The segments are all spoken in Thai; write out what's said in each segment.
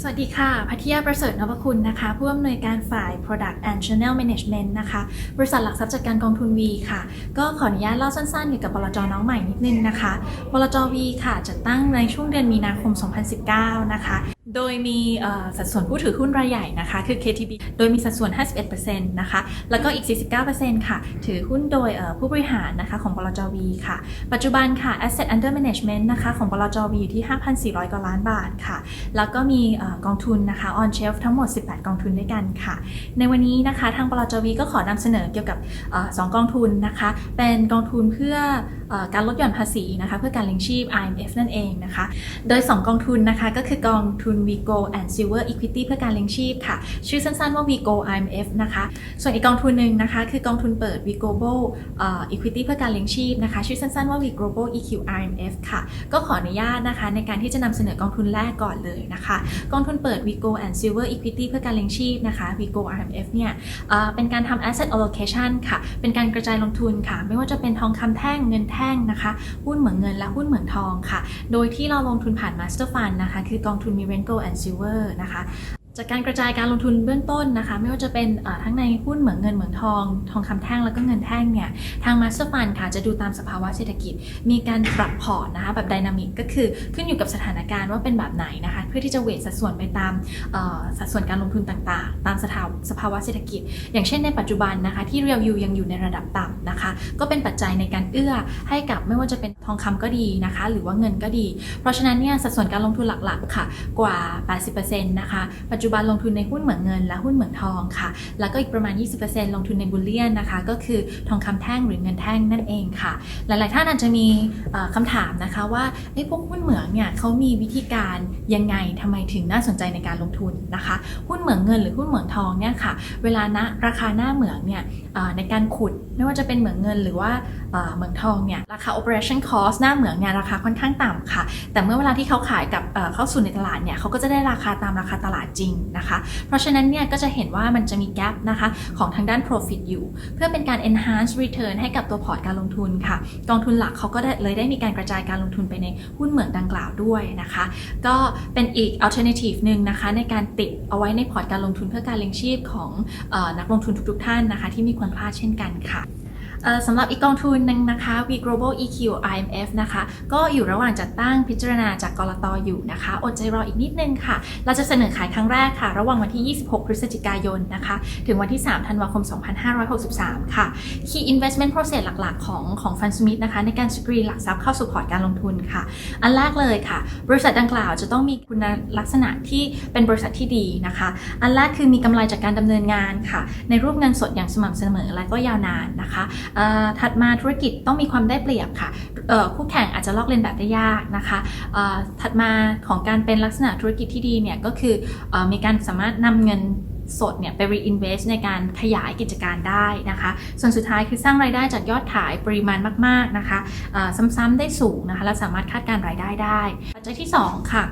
สวัสดีค่ะ พัทยาประเสริฐนพคุณนะคะ ผู้อำนวยการฝ่าย Product and Channel Management นะคะ บริษัทหลักทรัพย์จัดการกองทุน V ค่ะ ก็ขออนุญาตเล่าสั้นๆเกี่ยวกับบลจน้องใหม่นิดนึงนะคะ บลจ V ค่ะจัดตั้งในช่วงเดือนมีนาคม 2019 นะคะ โดยมีสัดส่วนผู้ถือหุ้นรายใหญ่นะคะ คือ KTB โดยมีสัดส่วน 51%นะคะ แล้วก็อีก 49%ค่ะ ถือหุ้นโดยผู้บริหารนะคะของบลจ V ค่ะ ปัจจุบันค่ะ Asset Under Management นะคะของบลจ V อยู่ที่ 5,400 กว่าล้านบาทค่ะ แล้วก็มีกองทุนนะคะ on shelf ทั้งหมด 18 กองทุนด้วยกันค่ะ ในวันนี้นะคะทางบลจวีก็ขอนำเสนอเกี่ยวกับอสองกองทุนนะคะ เป็นกองทุนเพื่อเออการลดหย่อนภาษีนะคะ เพื่อการเลี้ยงชีพ IMF นั่นเองนะคะ โดย 2 กองทุนนะคะก็คือกองทุน Vigo and Silver Equity เพื่อการเลี้ยงชีพค่ะ ชื่อสั้นๆว่า Vigo IMF นะคะ ส่วนอีกกองทุนหนึ่งนะคะ คือกองทุนเปิด Vigo Equity เพื่อการเลี้ยงชีพนะคะ ชื่อสั้นๆว่า Vigo EQ IMF ค่ะ ก็ขออนุญาตนะคะ ในการที่จะนำเสนอกองทุนแรกก่อนเลยนะคะ กองทุนเปิด Vigo and Silver Equity เพื่อการเลี้ยงชีพนะคะ Vigo IMF เนี่ยเอ่อเป็นการทำ asset allocation ค่ะ เป็นการกระจายลงทุนค่ะ ไม่ว่าจะเป็นทองคำแท่งเงินแท่งนะคะหุ้นเหมืองเงินและหุ้นเหมืองทองค่ะ โดยที่เราลงทุนผ่าน Master Fund นะคะ คือกองทุนมี Rent Gold and Silver นะคะ จากการกระจายการลงทุนเบื้องต้นนะคะ ไม่ว่าจะเป็นทั้งในหุ้นเหมืองเงินเหมืองทอง ทองคำแท่งแล้วก็เงินแท่งเนี่ยทาง Master Fund ค่ะจะดูตามสภาวะเศรษฐกิจ มีการปรับพอร์ตนะคะแบบไดนามิกก็คือขึ้นอยู่กับสถานการณ์ว่าเป็นแบบไหนนะคะ เพื่อที่จะเวทสัดส่วนไปตามสัดส่วนการลงทุนต่างๆ ตามสภาสภาวะเศรษฐกิจ อย่างเช่นในปัจจุบันนะคะ ที่เรียวยูยังอยู่ในระดับต่ำนะคะ ก็เป็นปัจจัยในการเอื้อให้กับไม่ว่าจะเป็นทองคำก็ดีนะคะ หรือว่าเงินก็ดี เพราะฉะนั้นเนี่ยสัดส่วนการลงทุนหลักๆค่ะกว่า 80%นะคะปัจจุจุบันลงทุนในหุ้นเหมืองเงิน และหุ้นเหมืองทองค่ะ แล้วก็อีกประมาณ 20%ลงทุนในบุลเลียนนะคะ ก็คือทองคำแท่งหรือเงินแท่งนั่นเองค่ะ หลาย ๆ ท่านอาจจะมีเอ่อคำถามนะคะว่าไอ้พวกหุ้นเหมืองเนี่ยเขามีวิธีการยังไงทำไมถึงน่าสนใจในการลงทุนนะคะ หุ้นเหมืองเงินหรือหุ้นเหมืองทองเนี่ยค่ะ เวลาณราคาหน้าเหมืองเนี่ยในการขุดไม่ว่าจะเป็นเหมืองเงินหรือว่าเหมืองทองเนี่ยราคา operation cost หน้าเหมืองเนี่ยราคาค่อนข้างต่ำค่ะ แต่เมื่อเวลาที่เขาขายกับเอ่อเข้าสู่ในตลาดเนี่ยเขาก็จะได้ราคาตามราคาตลาดจริงนะคะ เพราะฉะนั้นเนี่ยก็จะเห็นว่ามันจะมีแ gap นะคะของทางด้าน profit อยู่ เพื่อเป็นการ enhance return ให้กับตัวพอร์ตการลงทุนค่ะกองทุนหลักเขาก็ได้เลยได้มีการกระจายการลงทุนไปในหุ้นเหมืองดังกล่าวด้วยนะคะ ก็เป็นอีก alternative หนึ่งนะคะในการติดเอาไว้ในพอร์ตการลงทุนเพื่อการเลี้ยงชีพของออนักลงทุนทุกๆท่านนะคะ ที่มีควรพลาดเช่นกันค่ะ สำหรับอีกกองทุนหนึ่งนะคะ V Global EQ IMF นะคะ ก็อยู่ระหว่างจัดตั้งพิจารณาจากกรตอยู่นะคะอดใจรออีกนิดนึงค่ะ เราจะเสนอขายครั้งแรกค่ะ ระหว่างวันที่ 26 พฤศจิกายนนะคะ ถึงวันที่ 3 ธันวาคม 2563 ค่ะ Key Investment Process หลักๆ ของของ Fund Smith นะคะ ในการสกรีนหลักทรัพย์เข้าสู่พอร์ตการลงทุนค่ะ อันแรกเลยค่ะ บริษัทดังกล่าวจะต้องมีคุณลักษณะที่เป็นบริษัทที่ดีนะคะ อันแรกคือมีกำไรจากการดำเนินงานค่ะ ในรูปเงินสดอย่างสม่ำเสมอและก็ยาวนานนะคะถัดมาธุรกิจต้องมีความได้เปรียบค่ะคู่แข่งอาจจะลอกเลียนแบบได้ยากนะคะถัดมาของการเป็นลักษณะธุรกิจที่ดีเนี่ยก็คืออมีการสามารถนำเงินสดเนี่ยไป reinvest ในการขยายกิจการได้นะคะ ส่วนสุดท้ายคือสร้างรายได้จากยอดขายปริมาณมาก ๆ นะคะซ้ำๆได้สูงนะคะ และสามารถคาดการรายได้ได้ ปัจจัยที่ 2 ค่ะ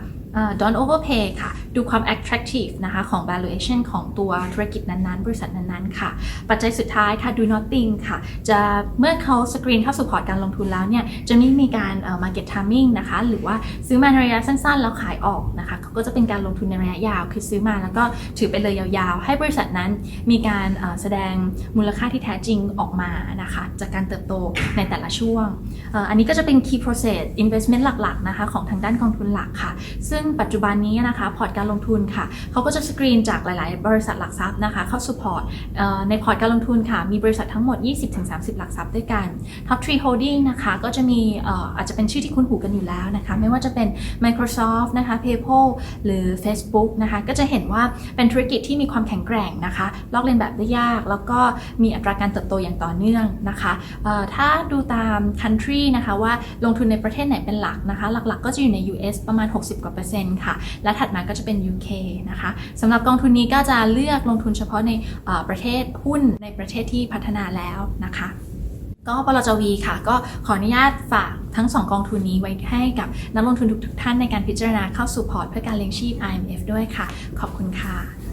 don't overpay ค่ะ ดูความ attractive นะคะของ valuation ของตัวธุรกิจนั้นๆ บริษัทนั้นๆ ค่ะ ปัจจัยสุดท้ายค่ะ do nothing ค่ะ จะเมื่อเขาสกรีนเข้าสู่พอร์ตการลงทุนแล้วเนี่ยจะไม่มีการเอ่อ market timing นะคะ หรือว่าซื้อมาในระยะสั้นๆ แล้วขายออกนะคะเขาก็จะเป็นการลงทุนในระยะยาว คือซื้อมาแล้วก็ถือไปเลยยาวๆ ให้บริษัทนั้นมีการแสดงมูลค่าที่แท้จริงออกมานะคะจากการเติบโตในแต่ละช่วง อันนี้ก็จะเป็น key process investment หลักๆนะคะของทางด้านกองทุนหลักค่ะ ซึ่งปัจจุบันนี้นะคะพอร์ตการลงทุนค่ะเขาก็จะสกรีนจากหลาย ๆ บริษัทหลักทรัพย์นะคะเข้าสู่พอร์ตในพอร์ตการลงทุนค่ะ มีบริษัททั้งหมด 20-30 หลักทรัพย์ด้วยกัน Top 3 Holding นะคะก็จะมีอาจจะเป็นชื่อที่คุ้นหูกันอยู่แล้วนะคะไม่ว่าจะเป็น Microsoft นะคะ PayPal หรือ Facebook นะคะก็จะเห็นว่าเป็นธุรกิจที่มีความแข็งแกร่งนะคะลอกเลียนแบบได้ยาก แล้วก็มีอัตราการเติบโตอย่างต่อเนื่องนะคะถ้าดูตาม country นะคะว่าลงทุนในประเทศไหนเป็นหลักนะคะหลัก ๆ ก็จะอยู่ใน US ประมาณ 60กว่าเปอร์เซ็น0%ค่ะ และถัดมาก็จะเป็น UK นะคะสำหรับกองทุนนี้ก็จะเลือกลงทุนเฉพาะในประเทศหุ้นในประเทศที่พัฒนาแล้วนะคะก็ปลจวีค่ะ ก็ขออนุญาตฝากทั้ง 2 กองทุนนี้ไว้ให้กับนักลงทุนทุกท่านในการพิจารณาเข้าสู่พอร์ตเพื่อการเลี้ยงชีพ IMF ด้วยค่ะ ขอบคุณค่ะ